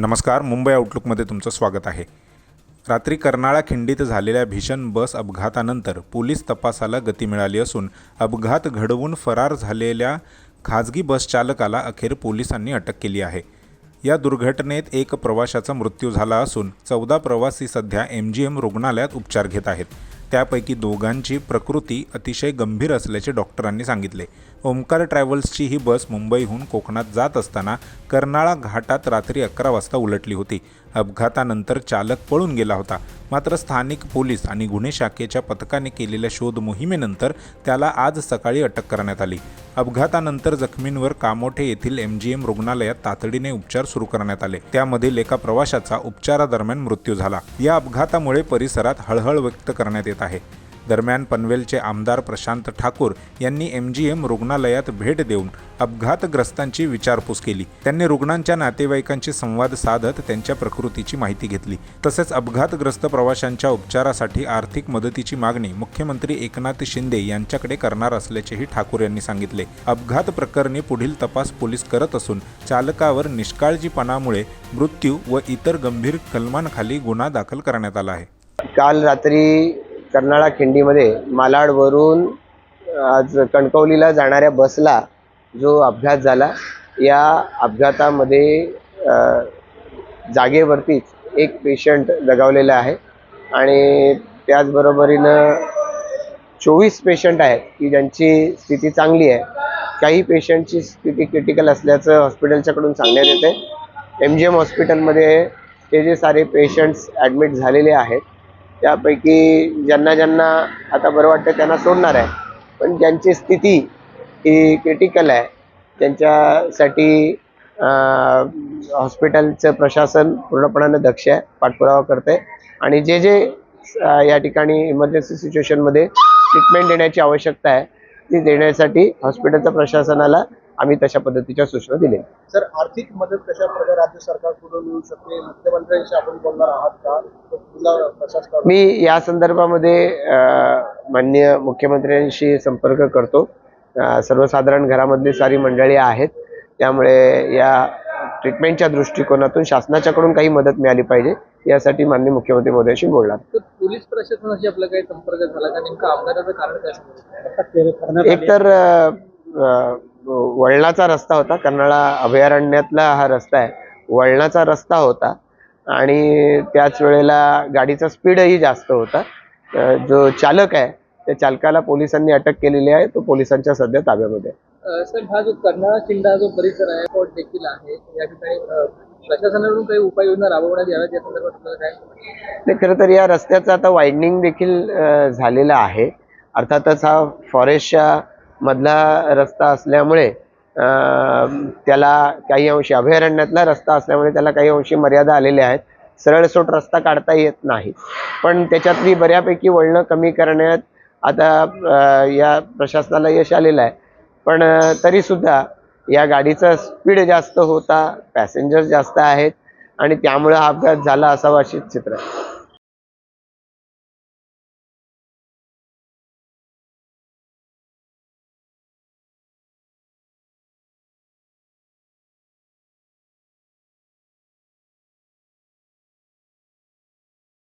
नमस्कार मुंबई आउटलुकमध्ये तुमचं स्वागत आहे. रात्री कर्नाळा खिंडीत झालेल्या भीषण बस अपघातानंतर पोलीस तपासाला गती मिळाली असून अपघात घडवून फरार झालेल्या खाजगी बस चालकाला अखेर पोलिसांनी अटक केली आहे. या दुर्घटनेत एक प्रवाशाचा मृत्यू झाला असून चौदा प्रवासी सध्या एम जी एम रुग्णालयात उपचार घेत आहेत. त्यापैकी दोघांची प्रकृती अतिशय गंभीर असल्याचे डॉक्टरांनी सांगितले. ओमकार ट्रॅव्हल्सची ही बस मुंबईहून कोकणात जात असताना कर्नाळा घाटात रात्री अकरा वाजता उलटली होती. अपघातानंतर चालक पळून गेला होता. मात्र स्थानिक पोलीस आणि गुन्हे शाखेच्या पथकाने केलेल्या शोध मोहिमेनंतर त्याला आज सकाळी अटक करण्यात आली. अपघातानंतर जखमींवर कामोठे येथील एम जी एम रुग्णालयात तातडीने उपचार सुरू करण्यात आले. त्यामधील एका प्रवाशाचा उपचारादरम्यान मृत्यू झाला. या अपघातामुळे परिसरात हळहळ व्यक्त करण्यात येत आहे. दरम्यान पनवेलचे आमदार प्रशांत ठाकूर यांनी एम जी एम रुग्णालयात भेट देऊन अपघातग्रस्तांची विचारपूस केली. त्यांनी रुग्णांच्या नातेवाईकांशी संवाद साधत त्यांच्या प्रकृतीची माहिती घेतली. तसेच अपघातग्रस्त प्रवाशांच्या उपचारासाठी आर्थिक मदतीची मागणी मुख्यमंत्री एकनाथ शिंदे यांच्याकडे करणार असल्याचेही ठाकूर यांनी सांगितले. अपघात प्रकरणी पुढील तपास पोलीस करत असून चालकावर निष्काळजीपणामुळे मृत्यू व इतर गंभीर कलमांखाली गुन्हा दाखल करण्यात आला आहे. काल रात्री कर्नाळा खिंडीमध्ये मालाडवरून आज कणकवलीला जाणाऱ्या बसला जो अपघात झाला या अपघातामध्ये जागेवरतीच एक पेशंट दगावलेला आहे आणि त्याचबरोबरीनं चोवीस पेशंट आहेत की ज्यांची स्थिती चांगली आहे. काही पेशंटची स्थिती क्रिटिकल असल्याचं हॉस्पिटलच्याकडून सांगण्यात येते एम जी एम हॉस्पिटलमध्ये ते जे सारे पेशंट्स ॲडमिट झालेले आहेत त्यापैकी ज्यांना ज्यांना आता बरं वाटतं त्यांना सोडणार आहे. पण ज्यांची स्थिती ही क्रिटिकल आहे त्यांच्यासाठी हॉस्पिटलचं प्रशासन पूर्णपणाने दक्ष आहे पाठपुरावा करते आणि जे जे या ठिकाणी इमर्जन्सी सिच्युएशनमध्ये ट्रीटमेंट देण्याची आवश्यकता आहे ती देण्यासाठी हॉस्पिटलच्या प्रशासनाला आम्ही तशा पद्धतीच्या सूचना दिल्या सर आर्थिक मदत कशा प्रकारे राज्य सरकारकडून मिळू शकते? मुख्यमंत्र्यांशी आपण बोलणार आहात का? मी या संदर्भामध्ये अ, माननीय मुख्यमंत्र्यांशी संपर्क करतो. सर्वसाधारण घरामधली सारी मंडळी आहेत. त्यामुळे या ट्रीटमेंटच्या दृष्टिकोनातून शासनाच्याकडून काही मदत मिळाली पाहिजे यासाठी माननीय मुख्यमंत्री मोदयांशी बोलणार. पोलीस प्रशासनाशी आपला काही संपर्क झाला का? नेमका अपघाताचं कारण काय एकतर वळणाचा रस्ता होता. कर्नाळा अभयारण्यातला हा रस्ता आहे. वळणाचा रस्ता होता आणि त्याच वेळेला गाडीचा स्पीडही जास्त होता. जो चालक आहे त्या चालकाला पोलिसांनी अटक केलेली आहे. तो पोलिसांच्या सध्या ताब्यामध्ये सर हा जो कर्नाळा किल्ला जो परिसर आहे स्पॉट देखील आहे. या ठिकाणी प्रशासनाकडून काही उपाययोजना राबवण्यात याव्यात या संदर्भात काय नाही खरं तर या रस्त्याचं आता वायडनिंग देखील झालेलं आहे. अर्थातच हा फॉरेस्टच्या मधला रस्ता असल्यामुळे त्याला काही अंशी अभयारण्यातला रस्ता असल्यामुळे त्याला काही अंशी मर्यादा आलेल्या आहेत. सरळसोट रस्ता काढता येत नाही. पण त्याच्यातली बऱ्यापैकी वळणं कमी करण्यात आता या प्रशासनाला यश आलेलं आहे. पण तरीसुद्धा या गाडीचा स्पीड जास्त होता पॅसेंजर जास्त आहेत आणि त्यामुळं हा अपघात झाला असावा अशीच चित्र. आहे